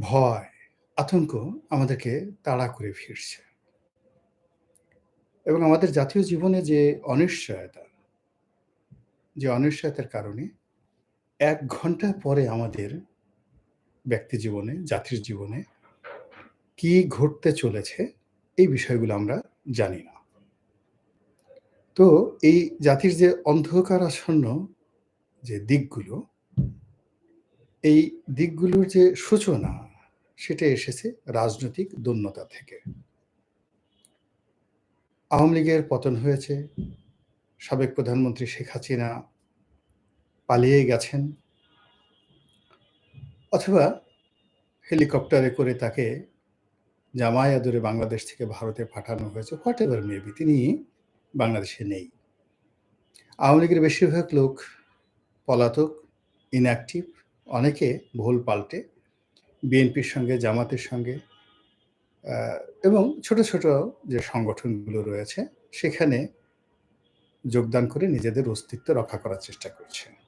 ভয়, আতঙ্ক আমাদেরকে তাড়া করে ফিরছে। এবং আমাদের জাতীয় জীবনে যে অনিশ্চয়তা যে অনিশ্চয়তার কারণে এক ঘণ্টা পরে আমাদের ব্যক্তি জীবনে, জাতির জীবনে কি ঘটতে চলেছে এই বিষয়গুলো আমরা জানি না। তো এই জাতির যে অন্ধকার আসন্ন যে দিকগুলো এই দিকগুলোর যে সূচনা সেটা এসেছে রাজনৈতিক দৈন্যতা থেকে। আওয়ামী লীগের পতন হয়েছে। সাবেক প্রধানমন্ত্রী শেখ হাসিনা পালিয়ে গেছেন। অথবা হেলিকপ্টারে করে তাকে জামাই আদরে বাংলাদেশ থেকে ভারতে পাঠানো হয়েছে। হোয়াটএভার মেবি তিনি বাংলাদেশে নেই। আওয়ামী লীগের বেশিরভাগ লোক পলাতক, ইনঅ্যাক্টিভ, অনেকে ভুল পাল্টে বিএনপির সঙ্গে, জামাতের সঙ্গে এবং ছোট, ছোট যে সংগঠনগুলো রয়েছে সেখানে যোগদান করে নিজেদের অস্তিত্ব রক্ষা করার চেষ্টা করছে।